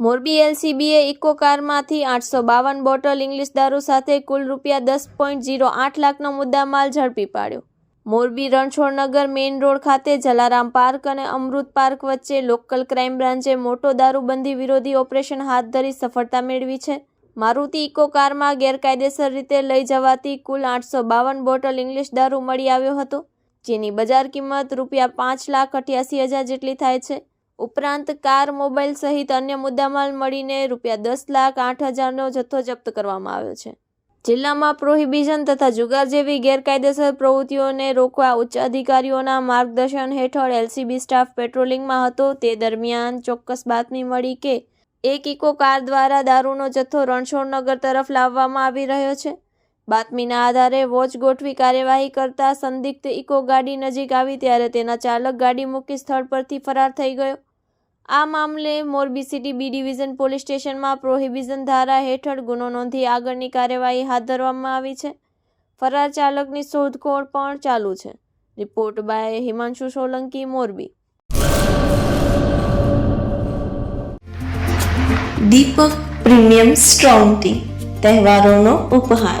Morbi એલસીબીએ eco કારમાંથી આઠસો બાવન bottle English દારૂ સાથે કુલ રૂપિયા દસ પોઈન્ટ જીરો આઠ લાખનો મુદ્દામાલ ઝડપી પાડ્યો. મોરબી રણછોડનગર મેઇન રોડ ખાતે જલારામ પાર્ક અને અમૃત પાર્ક વચ્ચે લોકલ ક્રાઇમ બ્રાન્ચે મોટો દારૂબંધી વિરોધી ઓપરેશન હાથ ધરી સફળતા મેળવી છે. મારુતિ ઇકો કારમાં ગેરકાયદેસર રીતે લઈ જવાતી કુલ આઠસો બાવન બોટલ ઇંગ્લિશ દારૂ મળી આવ્યો હતો, જેની બજાર કિંમત રૂપિયા પાંચ લાખ અઠ્યાસી હજાર જેટલી થાય છે. ઉપરાંત કાર, મોબાઈલ સહિત અન્ય મુદ્દામાલ મળીને રૂપિયા દસ લાખ આઠ હજારનો જથ્થો જપ્ત કરવામાં આવ્યો છે. જિલ્લામાં પ્રોહિબિશન તથા જુગાર જેવી ગેરકાયદેસર પ્રવૃત્તિઓને રોકવા ઉચ્ચ અધિકારીઓના માર્ગદર્શન હેઠળ એલસીબી સ્ટાફ પેટ્રોલિંગમાં હતો. તે દરમિયાન ચોક્કસ બાતમી મળી કે એક ઇકો કાર દ્વારા દારૂનો જથ્થો રણછોડનગર તરફ લાવવામાં આવી રહ્યો છે. બાતમીના આધારે વોચ ગોઠવી કાર્યવાહી કરતા સંદિગ્ધ ઇકો ગાડી નજીક આવી, ત્યારે તેના ચાલક ગાડી મૂકી સ્થળ પરથી ફરાર થઈ ગયો. આ મામલે Morbi city B division police સ્ટેશનમાં પ્રોહિબિઝન ધારા હેઠળ ગુનો નોંધી આગળની કાર્યવાહી હાથ ધરવામાં આવી છે. ફરાર ચાલકની શોધખોળ પણ ચાલુ છે. Report by Himanshu Solanki, Morbi. Deepak premium strong tea, તહેવારોનો Uphaar.